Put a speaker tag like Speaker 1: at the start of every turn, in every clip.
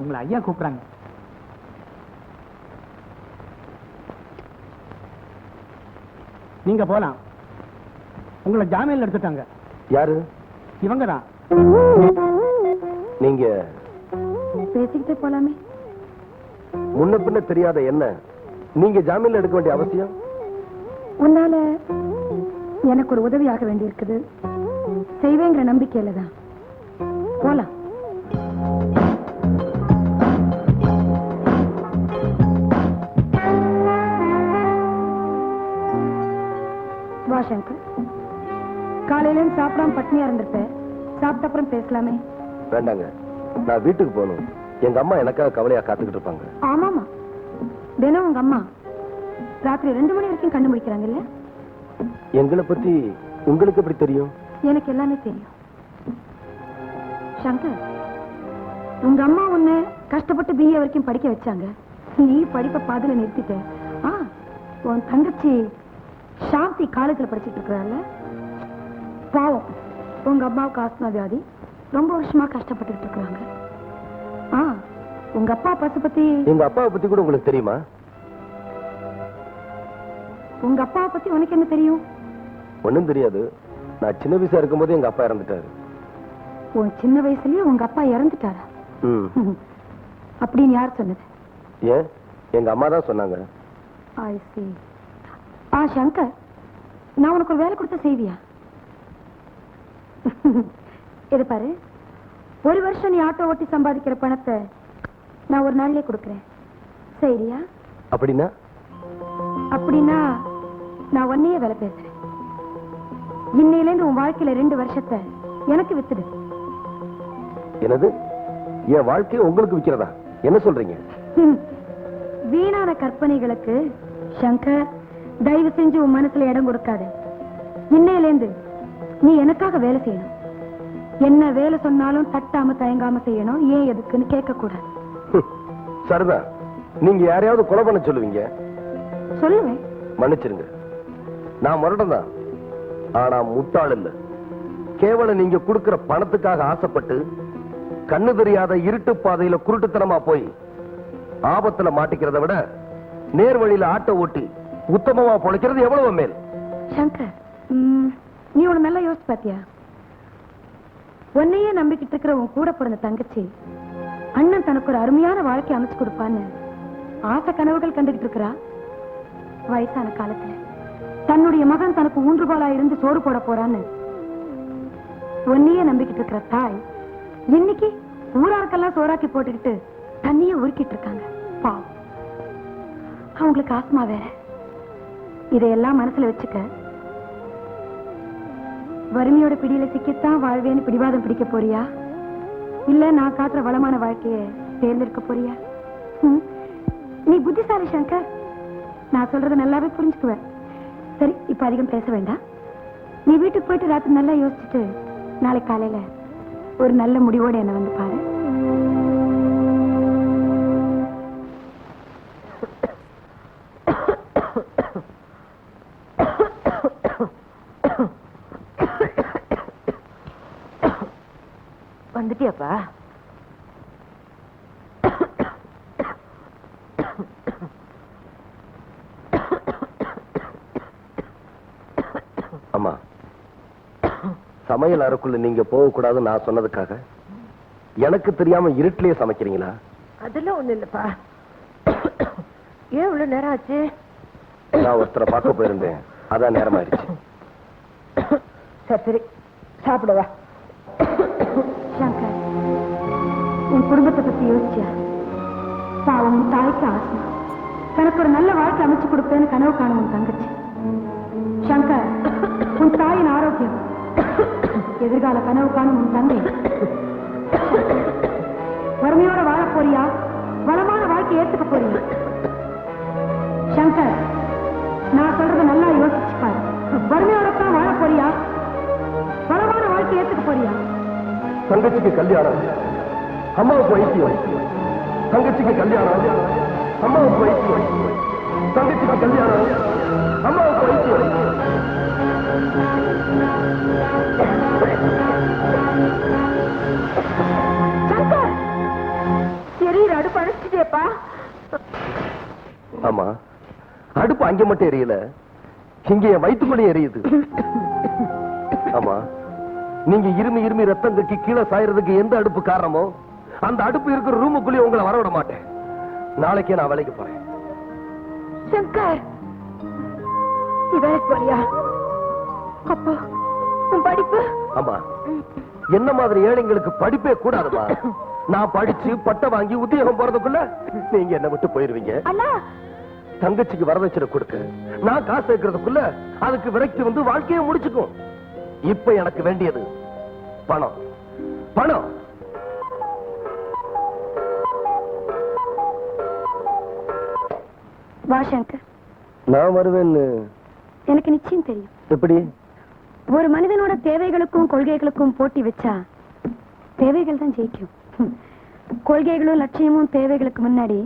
Speaker 1: உங்களை ஐயா கூப்பிடுறாங்க. நீங்க போலாம். உங்களை ஜாமீன்ல எடுத்துட்டாங்க.
Speaker 2: யாரு?
Speaker 1: இவங்க தான்.
Speaker 2: நீங்க.
Speaker 3: பேசிக்கிட்டே போலாமே.
Speaker 2: முன்ன பின்ன தெரியாத என்ன? நீங்க ஜாமீன்ல எடுக்க வேண்டிய அவசியம்?
Speaker 3: உன்னால எனக்கு ஒரு உதவியாக வேண்டியிருக்குது. செய்வேங்கிற நம்பிக்கையில தான். போலாம். பட்னியா இருந்திருப்ப சாப்பிட்ட அப்புறம் பேசலாமே.
Speaker 2: வேண்டாங்க. நான் வீட்டுக்கு போகணும். எங்க அம்மா எனக்காக கவலையா காத்துக்கிட்டு இருப்பாங்க.
Speaker 3: ஆமாமா. தினம் உங்க அம்மா ராத்திரி ரெண்டு மணி வரைக்கும் கண்டு முடிக்கிறாங்க இல்ல?
Speaker 2: எங்களை பத்தி உங்களுக்கு எப்படி தெரியும்?
Speaker 3: எனக்கு எல்லாமே தெரியும். சங்கர் உங்க அம்மா உன்னை கஷ்டப்பட்டு பிஏ வரைக்கும் படிக்க வச்சாங்க. நீ படிப்பை பாதியில நிறுத்திட்ட. ஆ உன் தங்கச்சி சாந்தி காலேஜ்ல படிச்சிட்டு இருக்கிறாள் பாவம். உங்க அம்மாவுக்கு ஆஸ்மா வியாதி ரொம்ப வருஷமா கஷ்டப்பட்டுட்டு இருக்கிறாங்க. ஆ உங்க அப்பா பசு பத்தி
Speaker 2: எங்க அப்பாவை பத்தி கூட உங்களுக்கு தெரியுமா?
Speaker 3: உங்க அப்பாவை பத்தி உனக்கு என்ன தெரியும்?
Speaker 2: ஒண்ணும் தெரியாது. நான் சின்ன வயசா இருக்கும்போது எங்க அப்பா இறந்துட்டாரு.
Speaker 3: உன் சின்ன வயசுலயே உங்க அப்பா இறந்துட்டாரா? அப்படின்னு யார் சொன்னது?
Speaker 2: ஏன்? எங்க அம்மா தான் சொன்னாங்க.
Speaker 3: ஆ சங்கர் நான் உனக்கு ஒரு வேலை கொடுத்தா செய்வியா இது பாரு. ஒரு வருஷம் நீ ஆட்டோ ஓட்டி சம்பாதிக்கிற பணத்தை நான் ஒரு நாள்லயே கொடுக்குறேன். சரியா
Speaker 2: அப்படின்னா?
Speaker 3: அப்படின்னா நான் ஒன்னையே வேலை பேசுறேன். இன்னையிலேருந்து உன் வாழ்க்கையில ரெண்டு வருஷத்தை எனக்கு வித்துடு.
Speaker 2: என்னது? என் வாழ்க்கையை உங்களுக்கு விக்கிறதா? என்ன சொல்றீங்க?
Speaker 3: ஹம். வீணான கற்பனைகளுக்கு சங்கர் தயவு செஞ்சு உன் மனசுல இடம் கொடுக்காத. இன்னையிலேந்து நீ எனக்காக வேலை செய்யணும். என்ன வேலை சொன்னாலும் தட்டாம தயங்காம செய்யணும். ஏன் எதுக்குன்னு கேட்க கூடாது
Speaker 2: ஹம், சரிதான் நீங்க யாரையாவது கொலை பண்ண சொல்லுவீங்க?
Speaker 3: சொல்லுவேன்.
Speaker 2: மன்னிச்சிருங்க. நான் முரடன் தான் ஆனா முட்டாள் இல்ல. கேவலம் நீங்க கொடுக்கிற பணத்துக்காக ஆசைப்பட்டு கண்ணு தெரியாத இருட்டு பாதையில குருட்டுத்தனமா போய் ஆபத்துல மாட்டிக்கிறத விட நேர் வழியில ஆட்டோ ஓட்டி உத்தமமா பொழைக்கிறது எவ்வளவு மேல்?
Speaker 3: சங்கர் நீ உன நல்லா யோசிச்சு பாத்தியா? உன்னையே நம்பிக்கிட்டு இருக்கிற உன் கூட பிறந்த தங்கச்சி அண்ணன் தனக்கு ஒரு அருமையான வாழ்க்கை அமைச்சு கொடுப்பான்னு ஆசை கனவுகள் கண்டுகிட்டு இருக்கிறா? வயசான காலத்துல தன்னுடைய மகன் தனக்கு ஊன்றுகோலா இருந்து சோறு போட போறான்னு உன்னையே நம்பிக்கிட்டு இருக்கிற தாய் இன்னைக்கு ஊராருக்கெல்லாம் சோறாக்கி போட்டுக்கிட்டு தண்ணியே உருக்கிட்டு இருக்காங்க. பாவம். அவங்களுக்கு ஆத்மா வேற. இதையெல்லாம் மனசுல வச்சுக்க வறுமையோட பிடியில சிக்கித்தான் வாழ்வேன்னு பிடிவாதம் பிடிக்க போறியா? இல்ல நான் காட்டுற வளமான வாழ்க்கைய தேர்ந்தெடுக்க போறியா? நீ புத்திசாலி சங்கர். நான் சொல்றத நல்லாவே புரிஞ்சுக்குவேன். சரி இப்ப அதிகம் பேச வேண்டாம். நீ வீட்டுக்கு போயிட்டு ராத்திரி நல்லா யோசிச்சுட்டு நாளை காலையில ஒரு நல்ல முடிவோட என்ன வந்து பாரு
Speaker 4: வந்துட்டியாப்பா
Speaker 2: அம்மா சமையல் அறைக்குள்ள நீங்க போக கூடாதுன்னு நான் சொன்னதுக்காக எனக்கு தெரியாம இருட்டிலேயே சமைக்கிறீங்களா?
Speaker 4: அதெல்லாம் ஒண்ணு இல்லப்பா. ஏன் இவ்வளவு நேரம் ஆச்சு?
Speaker 2: நான் ஒருத்தரை பார்க்க போயிருந்தேன். அதான் நேரம் ஆயிடுச்சு
Speaker 4: சரி. சரி சாப்பிடவா
Speaker 3: சங்கர் உன் குடும்பத்தை பத்தி யோசிச்சியா? பாவம் உன் தாய்க்கு ஆசை. தனக்கு ஒரு நல்ல வாழ்க்கை அமைச்சு கொடுப்பேன்னு கனவு காணும் உன் தங்கச்சி. சங்கர் உன் தாயின் ஆரோக்கியம். எதிர்கால கனவுக்கான உன் தந்தை. வறுமையோட வாழ போறியா? வளமான வாழ்க்கை ஏத்துக்க போறியா? சங்கர் நான் சொல்றத நல்லா யோசிச்சு பாரு. வறுமையோட தான் வாழ போறியா? வளமான வாழ்க்கை ஏத்துக்க போறியா?
Speaker 2: தங்கச்சிக்கு கல்யாணம். அம்மாவுக்கு வைத்தியம். தங்கச்சிக்கு கல்யாணம். அம்மாவுக்கு வைத்தியம். தங்கச்சிக்கு கல்யாணம். அம்மாவுக்கு வைத்தியம்.
Speaker 4: அடுப்பு அழைச்சிட்டேப்பா
Speaker 2: ஆமா. அடுப்பு அங்க மட்டும் எரியல. இங்க என் வயிற்றுக்குள்ளே எரியுது. ஆமா. நீங்க இருமி இருமி ரத்தம் கக்கி கீழே சாயறதுக்கு எந்த அடுப்பு காரணமோ அந்த அடுப்பு இருக்கிற ரூமுக்குள்ளேயே உங்களை வர விட மாட்டேன். நாளைக்கே நான் வேலைக்கு போறேன்.
Speaker 4: சங்கர் நீ வேலைக்கு போறியா? அப்போ உன் படிப்பு?
Speaker 2: ஆமா. என்ன மாதிரி ஏழைங்களுக்கு படிப்பே கூடாதுமா? நான் படிச்சு பட்டம் வாங்கி உத்தியோகம் போறதுக்குள்ள நீங்க என்ன விட்டு போயிருவீங்க. தங்கச்சிக்கு வரதட்சணை கொடுக்க நான் காசு சேர்க்கறதுக்குள்ள அதுக்கு விரக்தி வந்து வாழ்க்கையை முடிச்சுக்கும். இப்ப எனக்கு வேண்டியது பணம். பணம்!
Speaker 3: வா சங்கர்.
Speaker 2: நான் வருவேன்னு.
Speaker 3: எனக்கு நிச்சயம் தெரியும்.
Speaker 2: எப்படி?
Speaker 3: ஒரு மனிதனோட தேவைகளுக்கும் கொள்கைகளுக்கும் போட்டி வச்சா தேவைகள் தான் ஜெயிக்கும். கொள்கைகளும் லட்சியமும் தேவைகளுக்கு முன்னாடி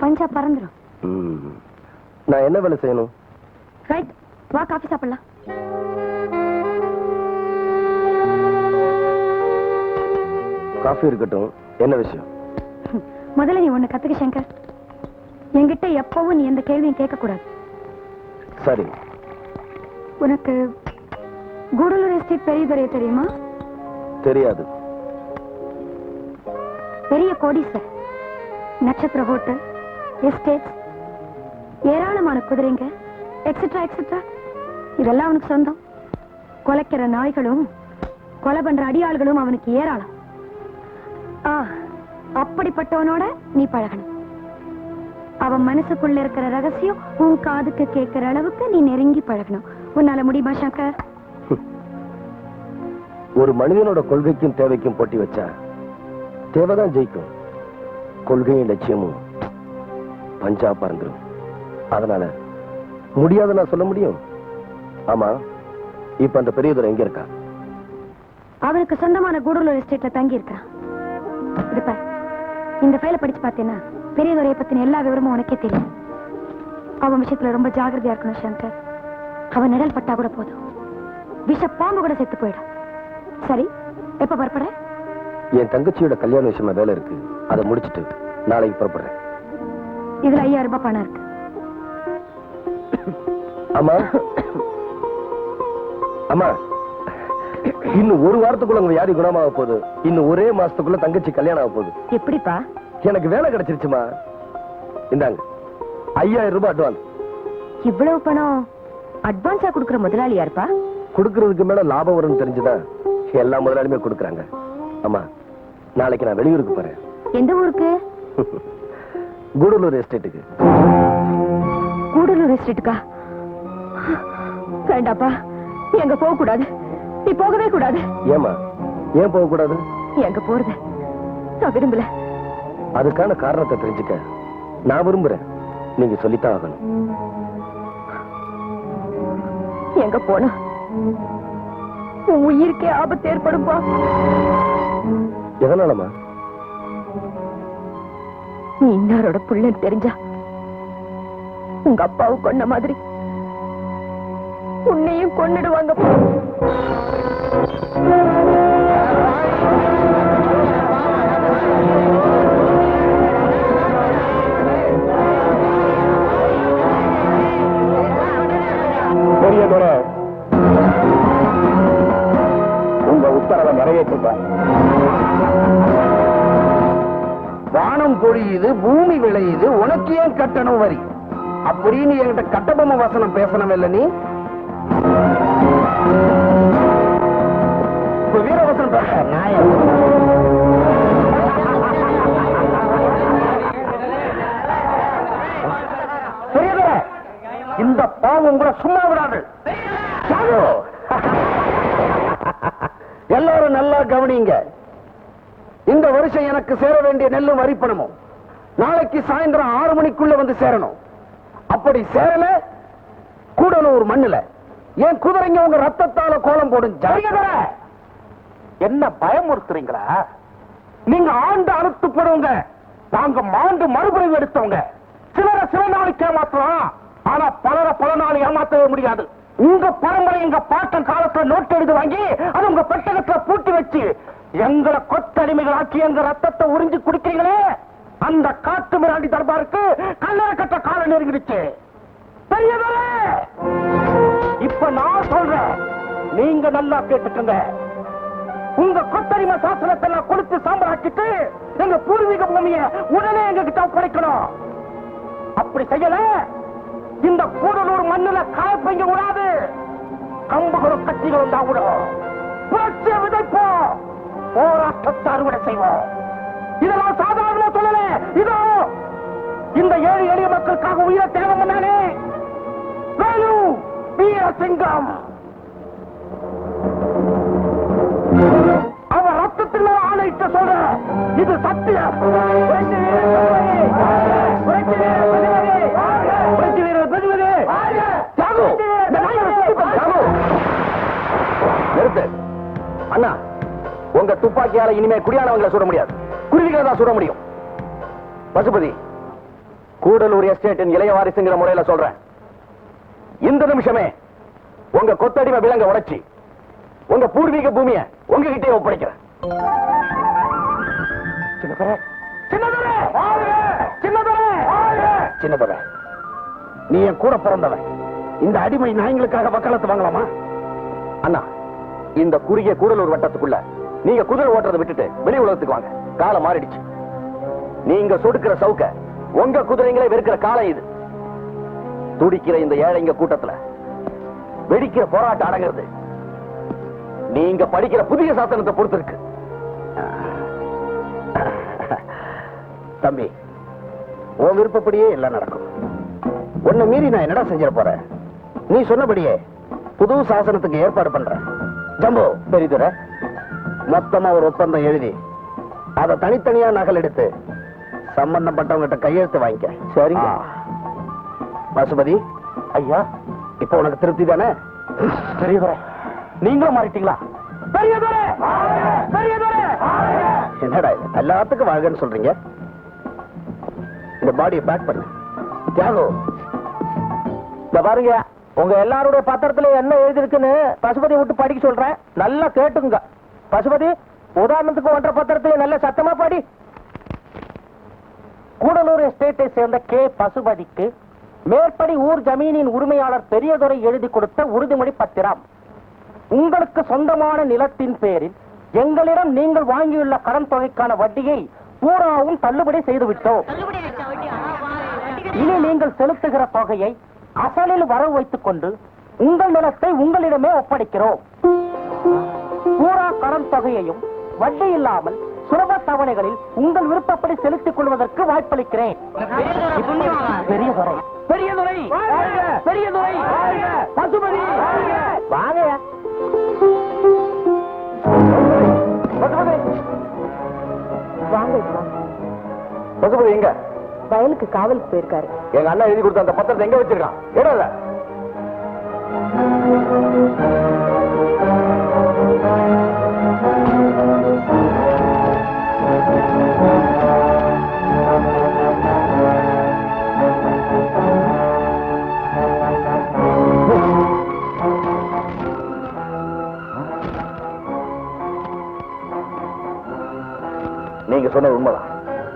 Speaker 3: பஞ்சா பறந்துரும்.
Speaker 2: ம். நான் என்ன வேலை செய்யணும்?
Speaker 3: ரைட் வா காஃபி சாப்பிடலாம்.
Speaker 2: காஃபி இருக்கட்டும். என்ன விஷயம்.
Speaker 3: முதல்ல நீ ஒண்ணு கத்துக்க சங்கர். என்கிட்ட எப்பவும் நீ எந்த கேள்வியும் கேட்க கூடாது
Speaker 2: சரி.
Speaker 3: உனக்கு கூடலூர் எஸ்டேட் பெரியதுரைய தெரியுமா?
Speaker 2: தெரியாது.
Speaker 3: பெரிய கோடீஸ்வர் நட்சத்திர ஹோட்டல் எஸ்டேட் ஏராளமான குதிரைங்க எக்ஸட்ரா எக்ஸட்ரா இதெல்லாம் அவனுக்கு சொந்தம். கொலைக்கிற நாய்களும் கொலை பண்ற அடியாள்களும் அவனுக்கு ஏராளம். ஆ அப்படிப்பட்டவனோட நீ பழகணும். அவன் மனசுக்குள்ள இருக்கிற ரகசியம் உன் காதுக்கு கேட்கிற அளவுக்கு நீ நெருங்கி பழகணும். உன்னால முடியுமா சங்கர்?
Speaker 2: ஒரு மனிதனோட கொள்கைக்கும் தேவைக்கும் போட்டி வச்சா தேவைதான் ஜெயிக்கும். கொள்கையும் லட்சியமும் பஞ்சா பறந்துடும் அதனால முடியாத நான் சொல்ல முடியும்? ஆமா. இப்ப அந்த பெரியதுரை எங்க இருக்கா?
Speaker 3: அவனுக்கு சொந்தமான கூடலூர் எஸ்டேட்ல தங்கி இருக்கான் இந்த ஃபைல படிச்சு பார்த்தேன்னா பெரியதுரையை பத்தின எல்லா விவரமும் உனக்கே தெரியும். அவன் விஷயத்துல ரொம்ப ஜாகிரதையா இருக்கணும் சங்கர். அவன் நிழல் பட்டா கூட போதும். விஷ பாம்பு கூட செத்து போயிடும். சரி எப்ப புறப்பட
Speaker 2: என் தங்கச்சியோட கல்யாண விஷயமா வேலை இருக்கு. அதை முடிச்சிட்டு நாளைக்கு புறப்படுறேன்.
Speaker 3: இதுல ஐயாயிரம் ரூபாய் பணம் இருக்கு.
Speaker 2: ஆமா அம்மா. இன்னும் ஒரு வாரத்துக்குள்ள உங்க வியாதி குணமாக போகுது? இன்னும் ஒரே மாசத்துக்குள்ள தங்கச்சி கல்யாணம் ஆக போகுது.
Speaker 4: எப்படிப்பா?
Speaker 2: எனக்கு வேலை கிடைச்சிருச்சுமா? இந்தாங்க. ஐயாயிரம் ரூபாய் அட்வான்ஸ்
Speaker 4: இவ்வளவு பணம் அட்வான்ஸா கொடுக்குற முதலாளி யாருப்பா?
Speaker 2: கொடுக்கறதுக்கு மேல லாபம் வரும்னு தெரிஞ்சுதான் எல்லா முதலாளியுமே கொடுக்கறாங்க. அம்மா நாளைக்கு நான் வெளியூருக்கு போறேன்.
Speaker 4: எந்த ஊருக்கு?
Speaker 2: கூடலூர் எஸ்டேட்டுக்கு.
Speaker 4: கூடலூர் எஸ்டேட்டுக்கா? வேண்டாப்பா நீ அங்க போக கூடாது நீ போகவே கூடாது.
Speaker 2: ஏமா ஏன் போக கூடாது
Speaker 4: நீ அங்க போறது? நான் விரும்பல.
Speaker 2: அதுக்கான காரணத்தை தெரிஞ்சுக்க நான் விரும்புறேன். நீங்க சொல்லித்தான் ஆகணும்.
Speaker 4: நீ அங்க போனா? உன் உயிருக்கே ஆபத்து ஏற்படும்பா.
Speaker 2: எதனாலமா
Speaker 4: நீ இன்னாரோட புள்ளன்னு தெரிஞ்சா உங்க அப்பாவை கொன்ன மாதிரி உன்னையும் கொன்னுடுவாங்க.
Speaker 2: வானம் பொழியுது பூமி விளையுது உனக்கு ஏன் கட்டணம் வரி? அப்படின்னு என்கிட்ட கட்டபொம்ம வசனம் பேசணும் இல்ல நீ? வீரவசனம் பேச. இந்த பாவம் உங்களை சும்மா விடாது. எல்லாரும் நல்லா கவனிங்க. இந்த வருஷம் எனக்கு சேர வேண்டிய நெல்லும் வரிப்பணமும் நாளைக்கு சாயந்தரம் ஆறு மணிக்குள்ள வந்து சேரணும். அப்படி சேரல கூடலூர் மண்ணுல. என் குதிரைங்க உங்க ரத்தத்தால கோலம் போடும் என்ன பயமுறுத்துறீங்களா? நீங்க ஆண்டு அறுத்துப்படுவங்க நாங்க மாண்டு மறுபடியும் எடுத்தவங்க. சிலரை சில நாளைக்கு ஏமாத்தலாம். ஆனா பலரை பல நாள் ஏமாத்தவே முடியாது. உங்க பரம்பரை எங்க பாட்டன் காலத்துல நோட்டு எழுதி வாங்கி அது உங்க பெட்டகத்துல பூட்டி வச்சு
Speaker 5: எங்களை கொத்தடிமைகளாக்கி எங்க ரத்தத்தை உறிஞ்சு குடிக்கிறீங்களே? அந்த காட்டு மிராண்டி தர்பாருக்கு கல்லறை கட்ட காலம் நெருங்கிடுச்சு. பெரியவரே! இப்ப நான் சொல்றேன் நீங்க நல்லா கேட்டுக்கங்க. உங்க கொத்தடிமை சாசனத்தை எல்லாம் கொடுத்து சாம்பலாக்கிட்டு எங்க பூர்வீக பூமியை உடனே எங்க கிட்ட ஒப்படைக்கணும். அப்படி செய்யல? இந்த கூடலூர் மண்ணில காயப்பைங்க விடாது கம்புகளும் கட்டிகளும் தான் விடும் புரட்சியை விதைப்போம். போராட்டத்தை அறுவடை செய்வோம். இதெல்லாம் சாதாரண சொல்லல இதோ இந்த ஏழு எளிய மக்களுக்காக உயிரை தேவை பண்ணானே வேலு வீரசிங்கம் அவன் ரத்தத்தில் ஆணையிட்ட சொல்ற இது சத்தியம். அண்ணா உங்க துப்பாக்கியால இனிமே குடியானவங்களை சுட முடியாது. குருவிகளை தான் சுட முடியும். பசுபதி கூடலூர் எஸ்டேட்டின் இளைய வாரிசுங்கிற முறையில சொல்றேன். இந்த நிமிஷமே உங்க கொத்தடிமை விலங்க உடைச்சி உங்க பூர்வீக பூமிய உங்ககிட்டயே ஒப்படைக்கிறேன். சின்னதுரை, நீ என் கூட பிறந்தவன். இந்த அடிமை நாய்களுக்காக வக்காலத்து வாங்கலாமா? அண்ணா இந்த குறுகிய கூடலூர் வட்டத்துக்குள்ள. நீங்க குதிரை ஓட்டுறதை விட்டுட்டு வெளி உலகத்துக்கு வாங்க. காலம் மாறிடுச்சு. நீங்க சொடுக்கிற சவுக்க உங்க குதிரைங்களே வெறுக்கிற காலம் இது. துடிக்கிற இந்த ஏழைங்க கூட்டத்துல வெடிக்கிற போராட்டம் அடங்குறது. நீங்க படிக்கிற புதிய சாசனத்தை பொறுத்திருக்கு. தம்பி உன் விருப்பப்படியே எல்லாம் நடக்கும். உன்னை மீறி நான் என்னடா செஞ்சிட போறேன்? நீ சொன்னபடியே புது சாசனத்துக்கு ஏற்பாடு பண்றேன். ஜம்பு பெரிதுரை மொத்தமா ஒரு ஒப்பந்தம் எழுதி. அதை தனித்தனியா நகல் எடுத்து சம்பந்தப்பட்டவங்கிட்ட கையெழுத்து வாங்கிக்க. சரிங்க. பசுபதி ஐயா இப்ப உனக்கு திருப்தி தானே? பெரியதுரை நீங்களும் மாறிட்டீங்களா? பெரியதுரை! பெரியதுரை! என்னடா? எல்லாத்துக்கும் வாழ்கன்னு சொல்றீங்க? இந்த பாடியை பேக் பண்ணு. தியாகு இந்த பாருங்க. உங்க எல்லாருடைய பத்திரத்துல என்ன எழுதிருக்குன்னு பசுபதி விட்டு படிக்க சொல்றேன். நல்லா கேட்டுங்க பசுபதி உதாரணத்துக்கு ஒன்றரை பத்திரத்துல நல்ல சத்தமா படி. கூடலூர் எஸ்டேட்டை சேர்ந்த கே பசுபதிக்கு மேற்படி ஊர் ஜமீனின் உரிமையாளர் பெரியதுரை எழுதி கொடுத்த உறுதிமொழி பத்திரம். உங்களுக்கு சொந்தமான நிலத்தின் பேரில் எங்களிடம் நீங்கள் வாங்கியுள்ள கடன் தொகைக்கான வட்டியை பூராவும் தள்ளுபடி செய்து விட்டோம் இனி நீங்கள் செலுத்துகிற தொகையை அசலில் வரவு வைத்துக் கொண்டு உங்கள் நிலத்தை உங்களிடமே ஒப்படைக்கிறோம். பூரா கடன் தொகையையும் வட்டி இல்லாமல் சுலப தவணைகளில் உங்கள் விருப்பப்படி செலுத்திக் கொள்வதற்கு வாய்ப்பளிக்கிறேன். பெரியதுரை. பெரியதுரை. பசுபதி. வாங்க. பசுபதி எங்க?
Speaker 4: வயலுக்கு காவலுக்கு போயிருக்காரு.
Speaker 5: எங்க அண்ணா எழுதி கொடுத்த அந்த பத்திரத்தை எங்க வச்சிருக்கான்? இடல நீங்க சொன்னது உண்மைதான்.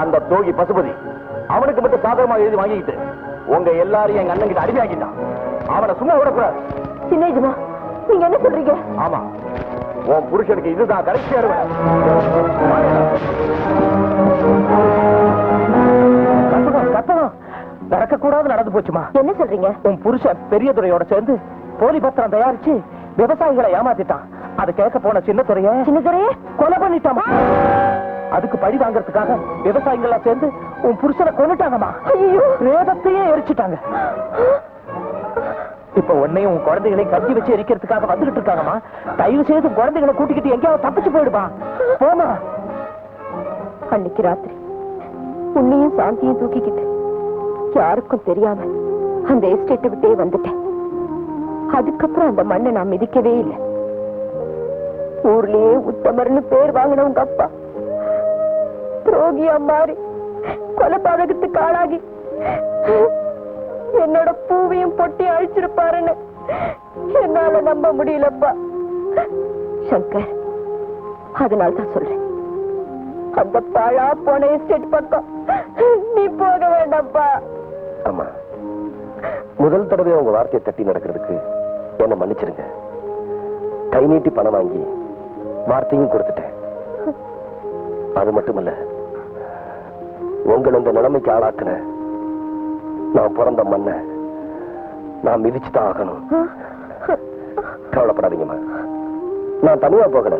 Speaker 5: அந்த தோகி பசுபதி அவனுக்கு மட்டும் சாதகமா எழுதி வாங்கிக்கிட்டு உங்க எல்லாரையும் எங்க அண்ணன் கிட்ட அடிமையாக்கிட்டான். அவனை சும்மா விடக்கூடாது.
Speaker 4: சின்னேஜமா நீங்க என்ன சொல்றீங்க?
Speaker 5: ஆமா. உன் புருஷனுக்கு இதுதான் கடைசி கூடாது நடந்து போச்சுமா?
Speaker 4: என்ன சொல்றீங்க?
Speaker 5: உன் புருஷன் பெரிய துறையோட சேர்ந்து போலி பத்திரம் தயாரிச்சு விவசாயிகளை ஏமாத்திட்டான். அது கேட்க போன சின்ன துறைய.
Speaker 4: சின்னதுரையே
Speaker 5: கொலை பண்ணிட்டாமா? அதுக்கு பழி வாங்கறதுக்காக விவசாயிகள் சேர்ந்து உன் புருஷனை கொண்டுட்டாங்கம்மா
Speaker 4: ஐயோ.
Speaker 5: பிரேதத்தையே எரிச்சிட்டாங்க. இப்ப உன்னையும் உன் குழந்தைகளையும் கட்டி வச்சு எரிக்கிறதுக்காக வந்துகிட்டு இருக்காங்கம்மா. தயவு செய்து குழந்தைகளை கூட்டிக்கிட்டு எங்கேயாவது தப்பிச்சு போயிடுமா. போமா
Speaker 4: அன்னைக்கு ராத்திரி உன்னையும் சாந்தியும் தூக்கிக்கிட்டு யாருக்கும் தெரியாம அந்த எஸ்டேட்டை விட்டே வந்துட்டேன். அதுக்கப்புறம் அந்த மண்ணை நான் மிதிக்கவே இல்லை. ஊர்லயே உத்தமர்னு பேர் வாங்கின உங்க அப்பா. ரோகியா மாறி கொலைபாதகத்துக்கு ஆளாகி என்னோட பூவையும் பொட்டி அழிச்சிருப்பாருன்னு என்னால நம்ப முடியலப்பா. சங்கர் அதனால தான் சொல்றேன். அந்த பாழா போன எஸ்டேட் பக்கம் நீ போக வேண்டாம்ப்பா.
Speaker 2: அம்மா முதல் தடவை உங்க வார்த்தையை தட்டி நடக்கிறதுக்கு என்ன மன்னிச்சிருங்க. கை நீட்டி பணம் வாங்கி வார்த்தையும் கொடுத்துட்டேன். அது மட்டுமல்ல உங்களை இந்த நிலைமைக்கு ஆளாக்குன நான் பிறந்த மண்ணை நான் மிதிச்சுதான் ஆகணும் கவலைப்படாதீங்கம்மா நான் தனியா போகல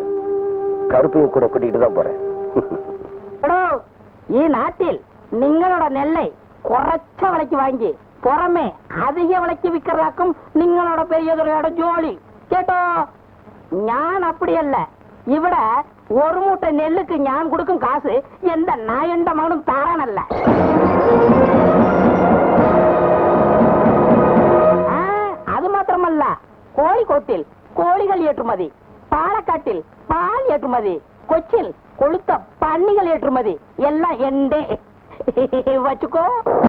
Speaker 2: கருப்பையும் கூட கூட்டிட்டு தான் போறேன்
Speaker 6: എടോ, ഈ നാട്ടിൽ നിങ്ങളുടെ നെല്ല് കുറച്ച വിലയ്ക്ക് വാങ്ങി പുറമെ അധിക വിലയ്ക്ക് വിൽക്കറാക്കും നിങ്ങളുടെ പെരിയതുറയുടെ ജോലി കേട്ടോ ഞാൻ അപ്പടിയല്ല ഇവിടെ ஒரு மூட்டை நெல்லுக்கு ஞான் கொடுக்கும் காசு எந்த நாயண்ட மகனும் தாரானல்ல அது மாத்திரமல்ல. கோழிக்கோட்டில் கோழிகள் ஏற்றுமதி. பாலக்காட்டில் பால் ஏற்றுமதி. கொச்சில் கொளுத்த பன்னிகள் ஏற்றுமதி. எல்லாம் எண்டே. வச்சுக்கோ.